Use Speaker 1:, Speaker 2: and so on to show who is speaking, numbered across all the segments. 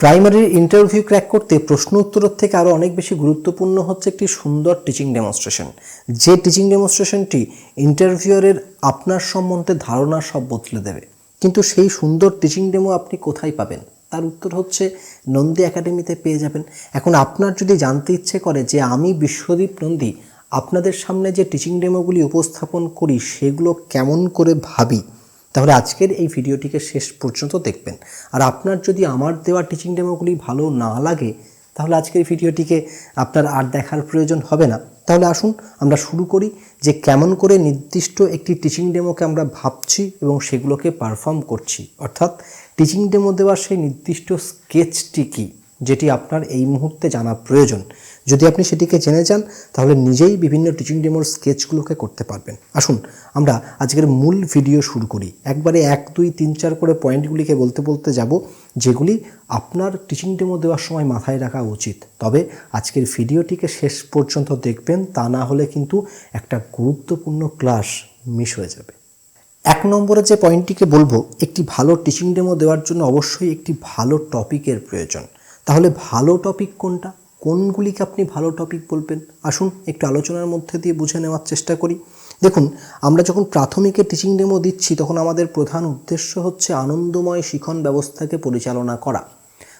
Speaker 1: প্রাইমারির interview crack করতে প্রশ্ন উত্তরের থেকে আরও অনেক বেশি গুরুত্বপূর্ণ হচ্ছে একটি সুন্দর টিচিং ডেমনস্ট্রেশন যে টিচিং ডেমনস্ট্রেশনটি ইন্টারভিউয়ারের আপনার সম্বন্ধে ধারণা সব বদলে দেবে। কিন্তু সেই সুন্দর টিচিং ডেমো আপনি কোথায় পাবেন? তার উত্তর হচ্ছে, নন্দী একাডেমিতে পেয়ে যাবেন। এখন আপনার যদি জানতে ইচ্ছে করে যে আমি বিশ্বদীপ নন্দী, আপনাদের সামনে যে টিচিং ডেমোগুলি উপস্থাপন করি, সেগুলো কেমন করে ভাবি? তাহলে আজকের এই ভিডিওটিকে শেষ পর্যন্ত দেখবেন। আর আপনার যদি আমার দেওয়া টিচিং ডেমোগুলি ভালো না লাগে, তাহলে আজকের ভিডিওটিকে আপনার আর দেখার প্রয়োজন হবে না। তাহলে আসুন আমরা শুরু করি যে কেমন করে নির্দিষ্ট একটি টিচিং ডেমোকে আমরা ভাবছি এবং সেগুলোকে পারফর্ম করছি। অর্থাৎ টিচিং ডেমো দেওয়ার সেই নির্দিষ্ট স্কেচটি কী? যেটি আপনার এই মুহূর্তে জানা প্রয়োজন। যদি আপনি সেটিকে জেনে যান, তাহলে নিজেই বিভিন্ন টিচিং ডেমোর স্কেচগুলোকে করতে পারবেন। আসুন, আমরা আজকের মূল ভিডিও শুরু করি। একবারে এক, দুই, তিন, চার করে পয়েন্টগুলিকে বলতে বলতে যাব, যেগুলি আপনার টিচিং ডেমো দেওয়ার সময় মাথায় রাখা উচিত। তবে আজকের ভিডিওটিকে শেষ পর্যন্ত দেখবেন, তা না হলে কিন্তু একটা গুরুত্বপূর্ণ ক্লাস মিস হয়ে যাবে। এক নম্বরে যে পয়েন্টটিকে বলব, একটি ভালো টিচিং ডেমো দেওয়ার জন্য অবশ্যই একটি ভালো টপিকের প্রয়োজন। তাহলে ভালো টপিক কোনটা? কোনগুলিকে আপনি ভালো টপিক বলবেন? আসুন একটু আলোচনার মধ্যে দিয়ে বুঝে নেওয়ার চেষ্টা করি। দেখুন, আমরা যখন প্রাথমিকে টিচিং ডেমো দিচ্ছি, তখন আমাদের প্রধান উদ্দেশ্য হচ্ছে আনন্দময় শিখন ব্যবস্থাকে পরিচালনা করা।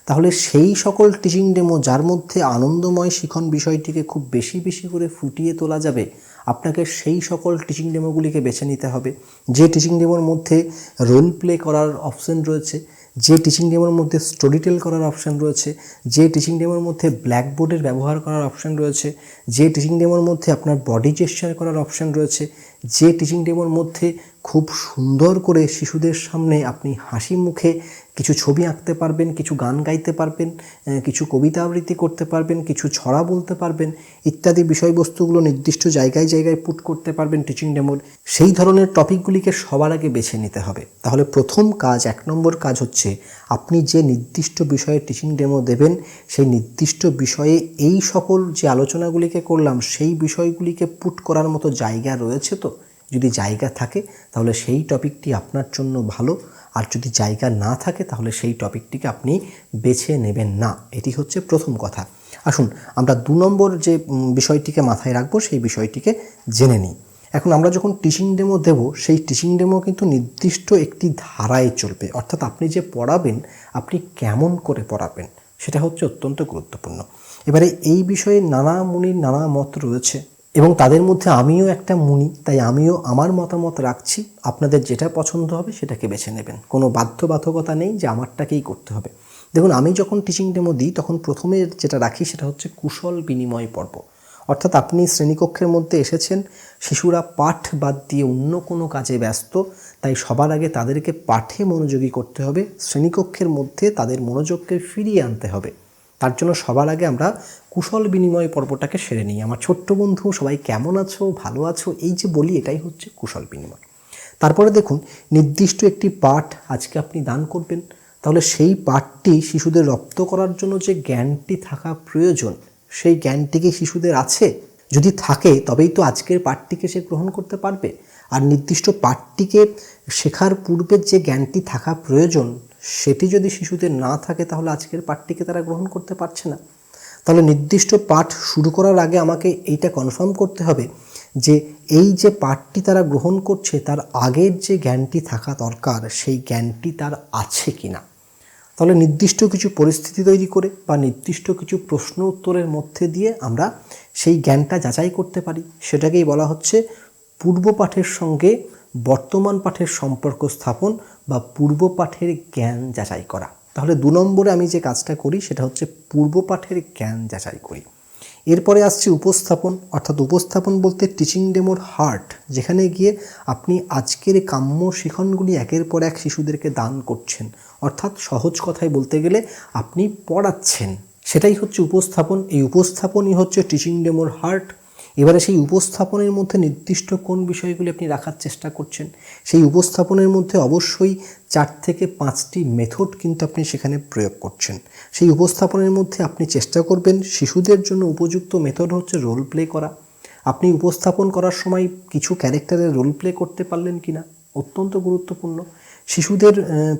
Speaker 1: তাহলে সেই সকল টিচিং ডেমো যার মধ্যে আনন্দময় শিখন বিষয়টিকে খুব বেশি বেশি করে ফুটিয়ে তোলা যাবে, আপনাকে সেই সকল টিচিং ডেমোগুলিকে বেছে নিতে হবে। যে টিচিং ডেমোর মধ্যে রোল প্লে করার অপশন রয়েছে যে টিচিং ডেমোর মধ্যে স্টোরি টেল করার অপশান রয়েছে, যে টিচিং ডেমোর মধ্যে ব্ল্যাকবোর্ডের ব্যবহার করার অপশান রয়েছে, যে টিচিং ডেমোর মধ্যে আপনার বডি জেস্চার করার অপশান রয়েছে, যে টিচিং ডেমোর মধ্যে খুব সুন্দর করে শিশুদের সামনে আপনি হাসি মুখে কিছু ছবি আঁকতে পারবেন, কিছু গান গাইতে পারবেন কিছু কবিতা আবৃত্তি করতে পারবেন, কিছু ছড়া বলতে পারবেন, ইত্যাদি বিষয়বস্তুগুলো নির্দিষ্ট জায়গায় জায়গায় পুট করতে পারবেন টিচিং ডেমোর সেই ধরনের টপিকগুলিকে সবার আগে বেছে নিতে হবে। তাহলে প্রথম কাজ, এক নম্বর কাজ হচ্ছে আপনি যে নির্দিষ্ট বিষয়ে টিচিং ডেমো দেবেন, সেই নির্দিষ্ট বিষয়ে এই সকল যে আলোচনাগুলিকে করলাম, সেই বিষয়গুলিকে পুট করার মতো জায়গা রয়েছে তো? যদি জায়গা থাকে, তাহলে সেই টপিকটি আপনার জন্য ভালো। আর যদি জায়গা না থাকে তাহলে সেই টপিকটিকে আপনি বেছে নেবেন না। এটি হচ্ছে প্রথম কথা। আসুন, আমরা দু নম্বর যে বিষয়টিকে মাথায় রাখব, সেই বিষয়টিকে জেনে নিই। এখন আমরা যখন টিচিং ডেমো দেব, সেই টিচিং ডেমো কিন্তু নির্দিষ্ট একটি ধারায় চলবে। অর্থাৎ আপনি যে পড়াবেন, আপনি কেমন করে পড়াবেন, সেটা হচ্ছে অত্যন্ত গুরুত্বপূর্ণ। এবারে এই বিষয়ে নানা মুনির নানা মত রয়েছে। এবং তাদের মধ্যে আমিও একটা মুনি, তাই আমিও আমার মতামত রাখছি। আপনাদের যেটা পছন্দ হবে সেটাকে বেছে নেবেন। কোনো বাধ্যবাধকতা নেই যে আমারটাকেই করতে হবে। দেখুন, আমি যখন টিচিং ডেমো দিই, তখন প্রথমে যেটা রাখি সেটা হচ্ছে কুশল বিনিময় পর্ব। অর্থাৎ আপনি শ্রেণীকক্ষের মধ্যে এসেছেন, শিশুরা পাঠ বাদ দিয়ে অন্য কোনো কাজে ব্যস্ত, তাই সবার আগে তাদেরকে পাঠে মনোযোগী করতে হবে। শ্রেণীকক্ষের মধ্যে তাদের মনোযোগকে ফিরিয়ে আনতে হবে। তার জন্য সবার আগে আমরা কুশল বিনিময় পর্বটাকে সেরে নিই। আমার ছোট্ট বন্ধু, সবাই কেমন আছো? ভালো আছো? এই যে বলি, এটাই হচ্ছে কুশল বিনিময়। তারপরে দেখুন, নির্দিষ্ট একটি পাঠ আজকে আপনি দান করবেন। তাহলে সেই পাঠটি শিশুদের রপ্ত করার জন্য যে জ্ঞানটি থাকা প্রয়োজন, সেই জ্ঞানটি কি শিশুদের আছে? যদি থাকে, তবেই তো আজকের পাঠটিকে সে গ্রহণ করতে পারবে। আর নির্দিষ্ট পাঠটিকে শেখার পূর্বে যে জ্ঞানটি থাকা প্রয়োজন সেটি যদি শিশুদের না থাকে, তাহলে আজকের পাঠটিকে তারা গ্রহণ করতে পারছে না। তাহলে নির্দিষ্ট পাঠ শুরু করার আগে আমাকে এইটা কনফার্ম করতে হবে যে এই যে পাঠটি তারা গ্রহণ করছে, তার আগের যে জ্ঞানটি থাকা দরকার, সেই জ্ঞানটি তার আছে কি না তাহলে নির্দিষ্ট কিছু পরিস্থিতি তৈরি করে বা নির্দিষ্ট কিছু প্রশ্ন উত্তরের মধ্যে দিয়ে আমরা সেই জ্ঞানটা যাচাই করতে পারি। সেটাকেই বলা হচ্ছে পূর্ব পাঠের সঙ্গে বর্তমান পাঠের সম্পর্ক স্থাপন বা পূর্ব পাঠের জ্ঞান যাচাই করা। তাহলে দু নম্বরে আমি যে কাজটা করি সেটা হচ্ছে পূর্ব পাঠের জ্ঞান যাচাই করি। এরপরে আসছে উপস্থাপন। অর্থাৎ উপস্থাপন বলতে টিচিং ডেমোর হার্ট যেখানে গিয়ে আপনি আজকের কাম্য শিখনগুলি একের পর এক শিশুদেরকে দান করছেন। অর্থাৎ সহজ কথায় বলতে গেলে আপনি পড়াচ্ছেন। সেটাই হচ্ছে উপস্থাপন। এই উপস্থাপনই হচ্ছে টিচিং ডেমোর হার্ট এবারে সেই উপস্থাপনের মধ্যে নির্দিষ্ট কোন বিষয়গুলি আপনি রাখার চেষ্টা করছেন? সেই উপস্থাপনের মধ্যে অবশ্যই চার থেকে পাঁচটি মেথড কিন্তু আপনি সেখানে প্রয়োগ করছেন। সেই উপস্থাপনের মধ্যে আপনি চেষ্টা করবেন শিশুদের জন্য উপযুক্ত মেথড হচ্ছে রোল প্লে করা। আপনি উপস্থাপন করার সময় কিছু ক্যারেক্টারের রোল প্লে করতে পারলেন কি না অত্যন্ত গুরুত্বপূর্ণ। শিশুদের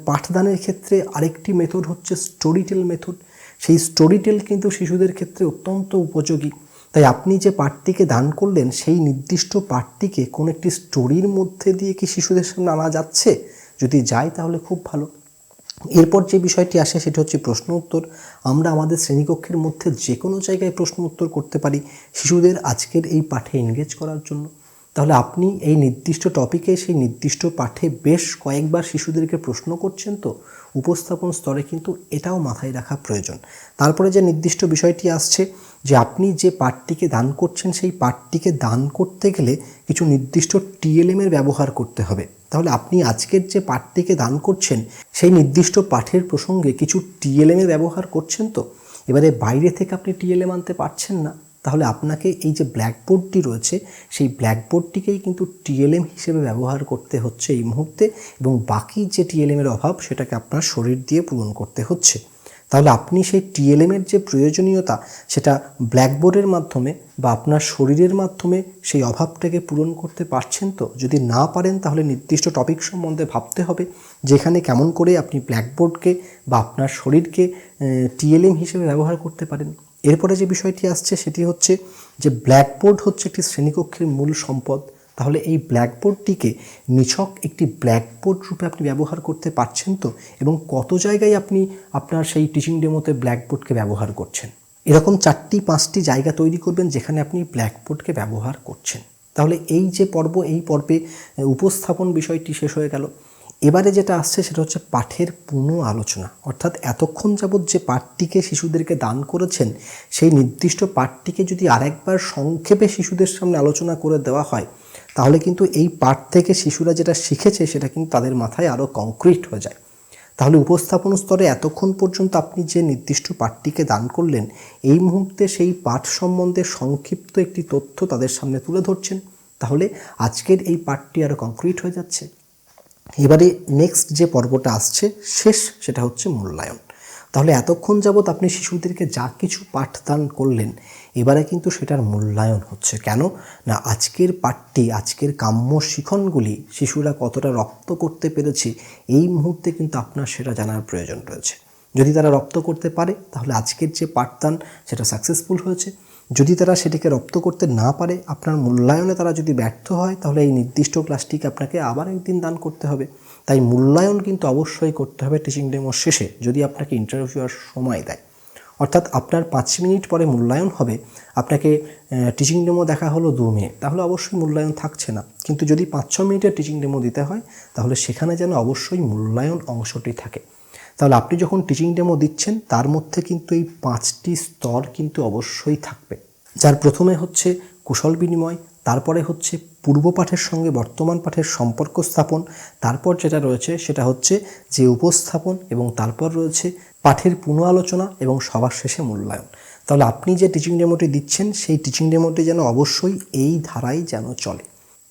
Speaker 1: পাঠদানের ক্ষেত্রে আরেকটি মেথড হচ্ছে স্টোরিটেল মেথড সেই স্টোরিটেল কিন্তু শিশুদের ক্ষেত্রে অত্যন্ত উপযোগী। তাই আপনি যে পাঠটিকে দান করলেন, সেই নির্দিষ্ট পাঠটিকে কোন একটি স্টোরির মধ্যে দিয়ে কি শিশুদের সামনে আনা যাচ্ছে? যদি যায়, তাহলে খুব ভালো। এরপর যে বিষয়টি আসে, সেটা হচ্ছে প্রশ্ন উত্তর। আমরা আমাদের শ্রেণীকক্ষের মধ্যে যে কোনো জায়গায় প্রশ্ন উত্তর করতে পারি শিশুদের আজকের এই পাঠে এনগেজ করার জন্য। তাহলে আপনি এই নির্দিষ্ট টপিকে সেই নির্দিষ্ট পাঠে বেশ কয়েকবার শিশুদেরকে প্রশ্ন করছেন তো? উপস্থাপন স্তরে কিন্তু এটাও মাথায় রাখা প্রয়োজন। তারপরে যে নির্দিষ্ট বিষয়টি আসছে যে আপনি যে পাঠটিকে দান করছেন, সেই পাঠটিকে দান করতে গেলে কিছু নির্দিষ্ট টিএলএম এর ব্যবহার করতে হবে। তাহলে আপনি আজকের যে পাঠটিকে দান করছেন, সেই নির্দিষ্ট পাঠের প্রসঙ্গে কিছু টিএলএম এর ব্যবহার করছেন তো? এবারে বাইরে থেকে আপনি টিএলএম আনতে পারছেন না। তাহলে আপনাকে এই যে ব্ল্যাকবোর্ডটি রয়েছে, সেই ব্ল্যাকবোর্ডটিকেই কিন্তু টিএলএম হিসেবে ব্যবহার করতে হচ্ছে এই মুহূর্তে এবং বাকি যে টিএলএম এর অভাব, সেটাকে আপনার শরীর দিয়ে পূরণ করতে হচ্ছে। তাহলে আপনি সেই টিএলএম এর যে প্রয়োজনীয়তা, সেটা ব্ল্যাকবোর্ডের মাধ্যমে বা আপনার শরীরের মাধ্যমে সেই অভাবটাকে পূরণ করতে পারছেন তো? যদি না পারেন, তাহলে নির্দিষ্ট টপিক সম্বন্ধে ভাবতে হবে, যেখানে কেমন করে আপনি ব্ল্যাকবোর্ডকে বা আপনার শরীরকে টিএলএম হিসেবে ব্যবহার করতে পারেন। এরপরে যে বিষয়টি আসছে, সেটি হচ্ছে যে ব্ল্যাকবোর্ড হচ্ছে একটি শ্রেণীকক্ষের মূল সম্পদ। তাহলে এই ব্ল্যাকবোর্ডটিকে নিছক একটি ব্ল্যাকবোর্ড রূপে আপনি ব্যবহার করতে পারছেন তো? এবং কত জায়গায় আপনি আপনার সেই টিচিং ডেমোতে ব্ল্যাকবোর্ডকে ব্যবহার করছেন? এরকম চারটি, পাঁচটি জায়গা তৈরি করবেন যেখানে আপনি ব্ল্যাকবোর্ডকে ব্যবহার করছেন। তাহলে এই যে পর্ব, এই পর্বে উপস্থাপন বিষয়টি শেষ হয়ে গেল। এবারে যেটা আসছে সেটা হচ্ছে পাঠের পুনঃ আলোচনা অর্থাৎ এতক্ষণ যাবৎ যে পাঠটিকে শিশুদেরকে দান করেছেন, সেই নির্দিষ্ট পাঠটিকে যদি আরেকবার সংক্ষেপে শিশুদের সামনে আলোচনা করে দেওয়া হয় তাহলে কিন্তু এই পাঠ থেকে শিশুরা যেটা শিখেছে সেটা কিন্তু তাদের মাথায় আরও কংক্রিট হয়ে যায়। তাহলে উপস্থাপন স্তরে এতক্ষণ পর্যন্ত আপনি যে নির্দিষ্ট পাঠটিকে দান করলেন, এই মুহূর্তে সেই পাঠ সম্বন্ধে সংক্ষিপ্ত একটি তথ্য তাদের সামনে তুলে ধরছেন। তাহলে আজকের এই পাঠটি আরও কংক্রিট হয়ে যাচ্ছে। এবারে নেক্সট যে পর্বটা আসছে, শেষ সেটা হচ্ছে মূল্যায়ন। তাহলে এতক্ষণ যাবৎ আপনি শিশুদেরকে যা কিছু পাঠদান করলেন এবারে কিন্তু সেটার মূল্যায়ন হচ্ছে। কেন? না, আজকের পাঠটি, আজকের কাম্য শিখনগুলি শিশুরা কতটা রপ্ত করতে পেরেছে, এই মুহূর্তে কিন্তু আপনার সেটা জানার প্রয়োজন রয়েছে। যদি তারা রপ্ত করতে পারে, তাহলে আজকের যে পাঠদান, সেটা সাকসেসফুল হয়েছে। যদি তারা সেটিকে রপ্ত করতে না পারে, আপনার মূল্যায়নে তারা যদি ব্যর্থ হয়, তাহলে এই নির্দিষ্ট ক্লাসটিকে আপনাকে আবার একদিন দান করতে হবে। তাই মূল্যায়ন কিন্তু অবশ্যই করতে হবে টিচিং ডেমোর শেষে, যদি আপনাকে ইন্টারভিউয়ার সময় দেয়। অর্থাৎ আপনার পাঁচ মিনিট পরে মূল্যায়ন হবে। আপনাকে টিচিং ডেমো দেখা হলো দু মিনিট। তাহলে অবশ্যই মূল্যায়ন থাকছে না। কিন্তু যদি পাঁচ ছ মিনিটের টিচিং ডেমো দিতে হয়, তাহলে সেখানে যেন অবশ্যই মূল্যায়ন অংশটি থাকে। তাহলে আপনি যখন টিচিং ডেমো দিচ্ছেন, তার মধ্যে কিন্তু এই পাঁচটি স্তর কিন্তু অবশ্যই থাকবে। যার প্রথমে হচ্ছে কুশল বিনিময়, তারপরে হচ্ছে পূর্ব পাঠের সঙ্গে বর্তমান পাঠের সম্পর্ক স্থাপন, তারপর যেটা রয়েছে সেটা হচ্ছে যে উপস্থাপন এবং তারপর রয়েছে পাঠের পুনঃ আলোচনা এবং সবার শেষে মূল্যায়ন। তাহলে আপনি যে টিচিং ডেমোটি দিচ্ছেন, সেই টিচিং ডেমোটি যেন অবশ্যই এই ধারায় যেন চলে।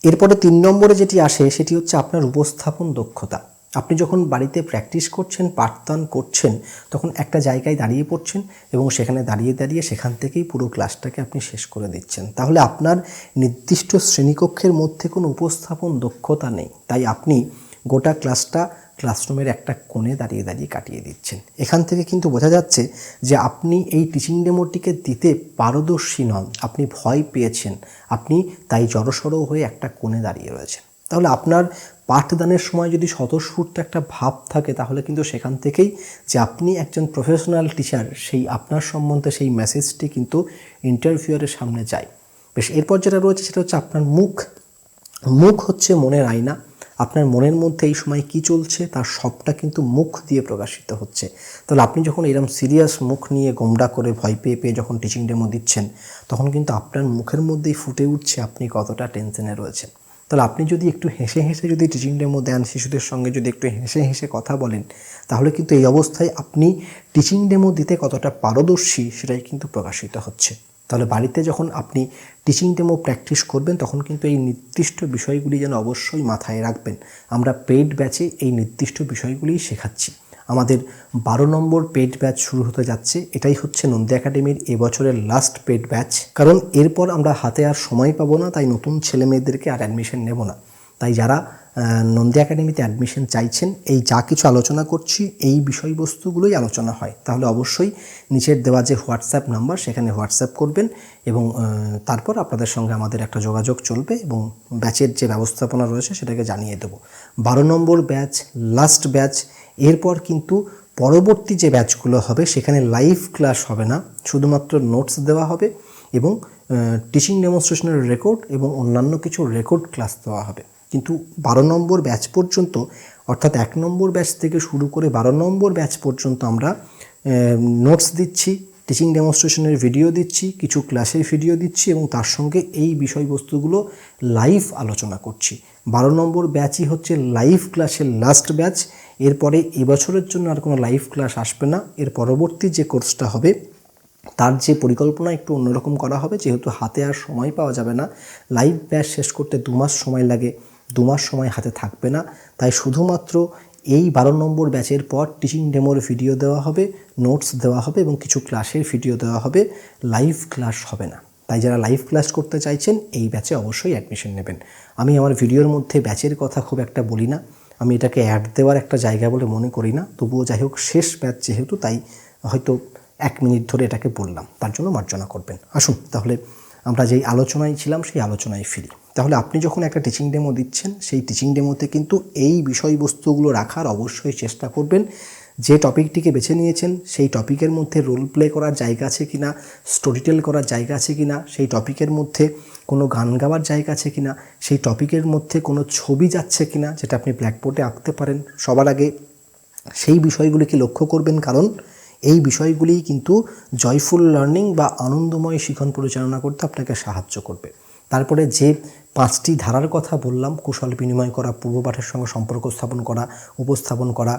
Speaker 1: এরপরে তিন নম্বরে যেটি আসে, সেটি হচ্ছে আপনার উপস্থাপন দক্ষতা। আপনি যখন বাড়িতে প্র্যাকটিস করছেন, পাঠদান করছেন, তখন একটা জায়গায় দাঁড়িয়ে পড়ছেন এবং সেখানে দাঁড়িয়ে দাঁড়িয়ে সেখান থেকেই পুরো ক্লাসটাকে আপনি শেষ করে দিচ্ছেন। তাহলে আপনার নির্দিষ্ট শ্রেণীকক্ষের মধ্যে কোনো উপস্থাপন দক্ষতা নেই। তাই আপনি গোটা ক্লাসটা ক্লাসরুমের একটা কোণে দাঁড়িয়ে দাঁড়িয়ে কাটিয়ে দিচ্ছেন। এখান থেকে কিন্তু বোঝা যাচ্ছে যে আপনি এই টিচিং ডেমোটিকে দিতে পারদর্শী নন। আপনি ভয় পেয়েছেন। আপনি তাই জড়সড় হয়ে একটা কোণে দাঁড়িয়ে রয়েছেন। তাহলে আপনার পাঠদানের সময় যদি স্বতঃস্ফূর্ত একটা ভাব থাকে, তাহলে কিন্তু সেখান থেকেই যে আপনি একজন প্রফেশনাল টিচার সেই আপনার সম্বন্ধে সেই মেসেজটি কিন্তু ইন্টারভিউয়ারের সামনে যায়। বেশ, এরপর যেটা রয়েছে সেটা হচ্ছে আপনার মুখ। মুখ হচ্ছে মনের আয়না। আপনার মনের মধ্যে এই সময় কি চলছে, তার সবটা কিন্তু মুখ দিয়ে প্রকাশিত হচ্ছে। তাহলে আপনি যখন এরকম সিরিয়াস মুখ নিয়ে গোমড়া করে ভয় পেয়ে পেয়ে যখন টিচিং ডেমো দিচ্ছেন, তখন কিন্তু আপনার মুখের মধ্যেই ফুটে উঠছে আপনি কতটা টেনশনে রয়েছেন। তাহলে আপনি যদি একটু হেসে হেসে যদি টিচিং ডেমো দেন, শিশুদের সঙ্গে যদি একটু হেসে হেসে কথা বলেন, তাহলে কিন্তু এই অবস্থায় আপনি টিচিং ডেমো দিতে কতটা পারদর্শী, সেটাই কিন্তু প্রকাশিত হচ্ছে। তাহলে বাড়িতে যখন আপনি টিচিং ডেমো প্র্যাকটিস করবেন, তখন কিন্তু এই নির্দিষ্ট বিষয়গুলি যেন অবশ্যই মাথায় রাখবেন। আমরা পেইড ব্যাচে এই নির্দিষ্ট বিষয়গুলিই শেখাচ্ছি। আমাদের বারো নম্বর পেড ব্যাচ শুরু হতে যাচ্ছে। এটাই হচ্ছে নন্দী একাডেমির এবছরের লাস্ট পেড ব্যাচ কারণ এরপর আমরা হাতে আর সময় পাবো না, তাই নতুন ছেলে মেয়েদেরকে আর অ্যাডমিশন নেব না। তাই যারা নন্দী একাডেমিতে অ্যাডমিশন চাইছেন। এই যা কিছু আলোচনা করছি, এই বিষয়বস্তুগুলোই আলোচনা হয়। তাহলে অবশ্যই নিচের দেওয়া যে হোয়াটসঅ্যাপ নাম্বার, সেখানে হোয়াটসঅ্যাপ করবেন এবং তারপর আপনাদের সঙ্গে আমাদের একটা যোগাযোগ চলবে এবং ব্যাচের যে ব্যবস্থাপনা রয়েছে সেটাকে জানিয়ে দেবো। বারো নম্বর ব্যাচ লাস্ট ব্যাচ, এরপর কিন্তু পরবর্তী যে ব্যাচগুলো হবে, সেখানে লাইভ ক্লাস হবে না। শুধুমাত্র নোটস দেওয়া হবে এবং টিচিং ডেমনস্ট্রেশনের রেকর্ড এবং অন্যান্য কিছু রেকর্ড ক্লাস দেওয়া হবে। কিন্তু বারো নম্বর ব্যাচ পর্যন্ত, অর্থাৎ এক নম্বর ব্যাচ থেকে শুরু করে বারো নম্বর ব্যাচ পর্যন্ত আমরা নোটস দিচ্ছি টিচিং ডেমনস্ট্রেশনের ভিডিও দিচ্ছি, কিছু ক্লাসের ভিডিও দিচ্ছি এবং তার সঙ্গে এই বিষয়বস্তুগুলো লাইভ আলোচনা করছি। বারো নম্বর ব্যাচই হচ্ছে লাইভ ক্লাসের লাস্ট ব্যাচ এরপরে এবছরের জন্য আর কোনো লাইভ ক্লাস আসবে না। এর পরবর্তী যে কোর্সটা হবে, তার যে পরিকল্পনা একটু অন্যরকম করা হবে, যেহেতু হাতে আর সময় পাওয়া যাবে না। লাইভ ব্যাচ শেষ করতে দু মাস সময় লাগে। দু মাস সময় হাতে থাকবে না। তাই শুধুমাত্র এই বারো নম্বর ব্যাচের পর টিচিং ডেমোর ভিডিও দেওয়া হবে নোটস দেওয়া হবে এবং কিছু ক্লাসের ভিডিও দেওয়া হবে। লাইভ ক্লাস হবে না। তাই যারা লাইভ ক্লাস করতে চাইছেন, এই ব্যাচে অবশ্যই অ্যাডমিশন নেবেন। আমি আমার ভিডিওর মধ্যে ব্যাচের কথা খুব একটা বলি না। আমি এটাকে অ্যাড দেওয়ার একটা জায়গা বলে মনে করি না। তবুও যাই হোক, শেষ ব্যাচ যেহেতু, তাই হয়তো এক মিনিট ধরে এটাকে বললাম। তার জন্য মার্জনা করবেন। আসুন, তাহলে আমরা যেই আলোচনায় ছিলাম, সেই আলোচনায় ফিরি। তাহলে আপনি যখন একটা টিচিং ডেমো দিচ্ছেন, সেই টিচিং ডেমোতে কিন্তু এই বিষয়বস্তুগুলো রাখার অবশ্যই চেষ্টা করবেন। যে টপিকটিকে বেছে নিয়েছেন, সেই টপিকের মধ্যে রোল প্লে করার জায়গা আছে কি না স্টোরি টেল করার জায়গা আছে কি না সেই টপিকের মধ্যে কোনো গান গাওয়ার জায়গা আছে কি না সেই টপিকের মধ্যে কোনো ছবি যাচ্ছে কি না যেটা আপনি ব্ল্যাকবোর্ডে আঁকতে পারেন সবার আগে। সেই বিষয়গুলিকে লক্ষ্য করবেন, কারণ এই বিষয়গুলি কিন্তু জয়ফুল লার্নিং বা আনন্দময় শিখন পরিচালনা করতে আপনাকে সাহায্য করবে। তারপরে যে পাঁচটি ধারার কথা বললাম, কুশল বিনিময় করা, পূর্ব পাঠের সঙ্গে সম্পর্ক স্থাপন করা, উপস্থাপন করা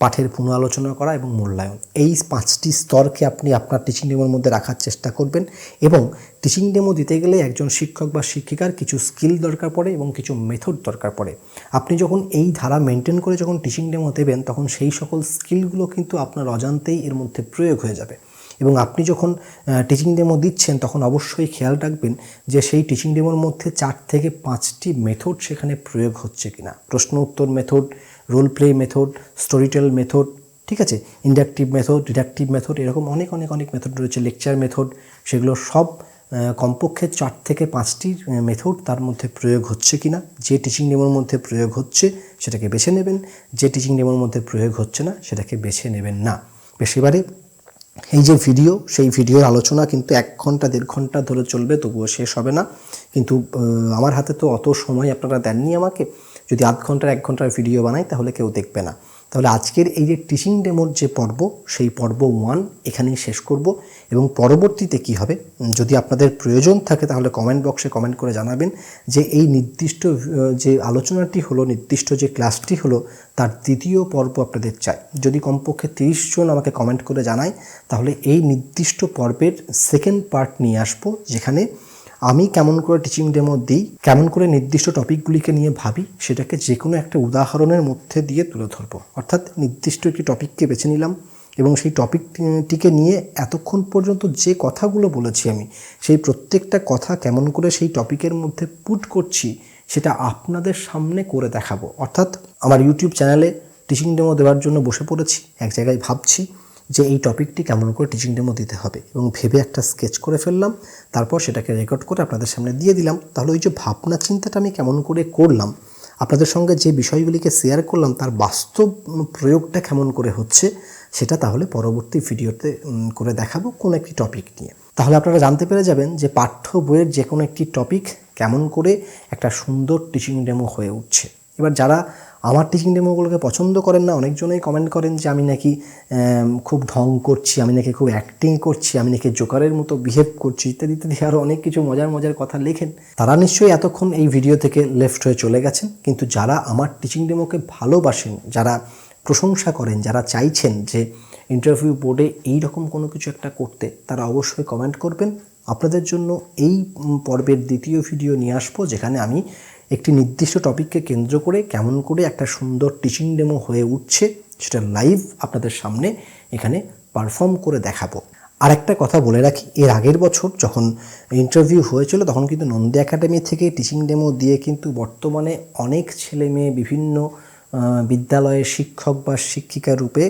Speaker 1: পাঠের পুনরালোচনা করা এবং মূল্যায়ন। এই পাঁচটি স্তরকে আপনি আপনার টিচিং ডেমোর মধ্যে রাখার চেষ্টা করবেন এবং টিচিং ডেমো দিতে গেলে একজন শিক্ষক বা শিক্ষিকার কিছু স্কিল দরকার পড়ে এবং কিছু মেথড দরকার পড়ে। আপনি যখন এই ধারা মেনটেন করে যখন টিচিং ডেমো দেবেন, তখন সেই সকল স্কিলগুলো কিন্তু আপনার অজান্তেই এর মধ্যে প্রয়োগ হয়ে যাবে। এবং আপনি যখন টিচিং ডেমো দিচ্ছেন, তখন অবশ্যই খেয়াল রাখবেন যে সেই টিচিং ডেমোর মধ্যে চার থেকে পাঁচটি মেথড সেখানে প্রয়োগ হচ্ছে কিনা। প্রশ্ন উত্তর method role play method storytell method ঠিক আছে? ইন্ডাকটিভ মেথড ডিডাকটিভ মেথড এরকম অনেক অনেক অনেক মেথড রয়েছে। লেকচার মেথড সেগুলো সব কমপক্ষে চার থেকে পাঁচটি মেথড তার মধ্যে প্রয়োগ হচ্ছে কিনা, যে টিচিং ডেমোর মধ্যে প্রয়োগ হচ্ছে সেটাকে বেছে নেবেন, যে টিচিং ডেমোর মধ্যে প্রয়োগ হচ্ছে না সেটাকে বেছে নেবেন না। বেশ এবারে এই যে ভিডিও, সেই ভিডিওর আলোচনা কিন্তু এক ঘণ্টা, দেড় ঘণ্টা ধরে চলবে, তবুও শেষ হবে না। কিন্তু আমার হাতে তো অত সময় আপনারা দেননি আমাকে। যদি আধ ঘণ্টার, এক ঘণ্টার ভিডিও বানাই, তাহলে কেউ দেখবে না। তাহলে আজকের এই যে টিচিং ডেমোর যে পর্ব, সেই পর্ব ওয়ান এখানেই শেষ করব। এবং পরবর্তীতে কি হবে? যদি আপনাদের প্রয়োজন থাকে, তাহলে কমেন্ট বক্সে কমেন্ট করে জানাবেন যে এই নির্দিষ্ট যে আলোচনাটি হলো, নির্দিষ্ট যে ক্লাসটি হলো তার দ্বিতীয় পর্ব আপনাদের চাই। যদি কমপক্ষে তিরিশ জন আমাকে কমেন্ট করে জানায়, তাহলে এই নির্দিষ্ট পর্বের সেকেন্ড পার্ট নিয়ে আসব, যেখানে আমি কেমন করে টিচিং ডেমো দিই, কেমন করে নির্দিষ্ট টপিকগুলিকে নিয়ে ভাবি, সেটাকে যে কোনো একটা উদাহরণের মধ্যে দিয়ে তুলে ধরবো। অর্থাৎ নির্দিষ্ট একটি টপিককে বেছে নিলাম এবং সেই টপিকটিকে নিয়ে এতক্ষণ পর্যন্ত যে কথাগুলো বলেছি আমি, সেই প্রত্যেকটা কথা কেমন করে সেই টপিকের মধ্যে পুট করছি, সেটা আপনাদের সামনে করে দেখাবো। অর্থাৎ আমার ইউটিউব চ্যানেলে টিচিং ডেমো দেওয়ার জন্য বসে পড়েছি। এক জায়গায় ভাবছি যে এই টপিকটি কেমন করে টিচিং ডেমো দিতে হবে এবং ভেবে একটা স্কেচ করে ফেললাম, তারপর সেটাকে রেকর্ড করে আপনাদের সামনে দিয়ে দিলাম। তাহলে ওই যে ভাবনা চিন্তাটা আমি কেমন করে করলাম, আপনাদের সঙ্গে যে বিষয়গুলিকে শেয়ার করলাম, তার বাস্তব প্রয়োগটা কেমন করে হচ্ছে, সেটা তাহলে পরবর্তী ভিডিওতে করে দেখাবো কোন একটি টপিক নিয়ে। তাহলে আপনারা জানতে পেরে যাবেন যে পাঠ্য বইয়ের যে কোনো একটি টপিক কেমন করে একটা সুন্দর টিচিং ডেমো হয়ে উঠছে। এবার যারা আমার টিচিং ডেমোগুলোকে পছন্দ করেন না, অনেকজনেই কমেন্ট করেন যে আমি নাকি খুব ঢং করছি, আমি নাকি খুব অ্যাক্টিং করছি, আমি নাকি জোকারের মতো বিহেভ করছি, ইত্যাদি ইত্যাদি আরও অনেক কিছু মজার মজার কথা লেখেন। তারা নিশ্চয়ই এতক্ষণ এই ভিডিও থেকে লেফট হয়ে চলে গেছেন, কিন্তু যারা আমার টিচিং ডেমোকে ভালোবাসেন, যারা প্রশংসা করেন, যারা চাইছেন যে ইন্টারভিউ বোর্ডে এই রকম কোনো কিছু একটা করতে, তারা অবশ্যই কমেন্ট করবেন। আপনাদের জন্য এই পর্বের দ্বিতীয় ভিডিও নিয়ে আসব, যেখানে আমি একটি নির্দিষ্ট টপিককে কেন্দ্র করে কেমন করে একটা সুন্দর টিচিং ডেমো হয়ে উঠছে সেটা লাইভ আপনাদের সামনে এখানে পারফর্ম করে দেখাবো। আর একটা কথা বলে রাখি এর আগের বছর যখন ইন্টারভিউ হয়েছিল তখন কিন্তু নন্দী একাডেমি থেকে টিচিং ডেমো দিয়ে কিন্তু বর্তমানে অনেক ছেলে মেয়ে বিভিন্ন আহ, বিদ্যালয়ে শিক্ষক বা শিক্ষিকা রূপে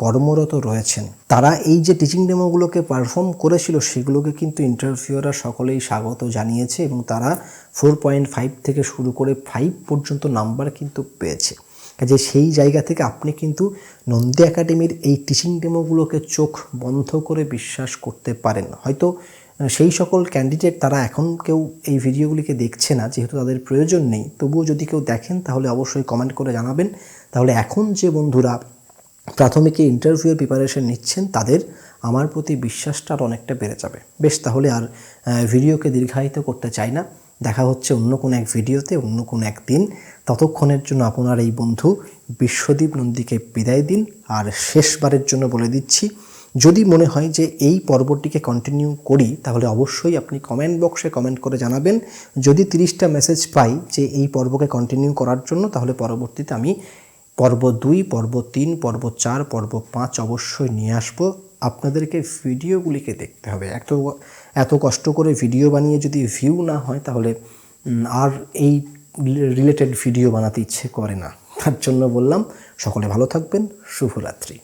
Speaker 1: কর্মরত রয়েছেন। তারা এই যে টিচিং ডেমোগুলোকে পারফর্ম করেছিল, সেগুলোকে কিন্তু ইন্টারভিউরা সকলেই স্বাগত জানিয়েছে এবং তারা ফোর পয়েন্ট ফাইভ থেকে শুরু করে ফাইভ পর্যন্ত নাম্বার কিন্তু পেয়েছে। কাজে সেই জায়গা থেকে আপনি কিন্তু নন্দী একাডেমির এই টিচিং ডেমোগুলোকে চোখ বন্ধ করে বিশ্বাস করতে পারেন। হয়তো সেই সকল ক্যান্ডিডেট তারা এখন কেউ এই ভিডিওগুলিকে দেখছে না, যেহেতু তাদের প্রয়োজন নেই। তবুও যদি কেউ দেখেন, তাহলে অবশ্যই কমেন্ট করে জানাবেন। তাহলে এখন যে বন্ধুরা প্রাথমিকে ইন্টারভিউয়ের প্রিপারেশন নিচ্ছেন, তাদের আমার প্রতি বিশ্বাসটা আর অনেকটা বেড়ে যাবে। বেশ, তাহলে আর ভিডিওকে দীর্ঘায়িত করতে চাই না। দেখা হচ্ছে অন্য কোনো এক ভিডিওতে অন্য কোনো এক দিন ততক্ষণের জন্য আপনার এই বন্ধু বিশ্বদীপ নন্দীকে বিদায় দিন। আর শেষবারের জন্য বলে দিচ্ছি, যদি মনে হয় যে এই পর্বটিকে কন্টিনিউ করি, তাহলে অবশ্যই আপনি কমেন্ট বক্সে কমেন্ট করে জানাবেন। যদি তিরিশটা মেসেজ পাই যে এই পর্বকে কন্টিনিউ করার জন্য, তাহলে পরবর্তীতে আমি পর্ব দুই, পর্ব তিন, পর্ব চার, পর্ব পাঁচ অবশ্যই নিয়ে আসব। আপনাদেরকে ভিডিওগুলিকে দেখতে হবে। এত এত কষ্ট করে ভিডিও বানিয়ে যদি ভিউ না হয়, তাহলে আর এই রিলেটেড ভিডিও বানাতে ইচ্ছে করে না। তার জন্য বললাম, সকলে ভালো থাকবেন। শুভরাত্রি।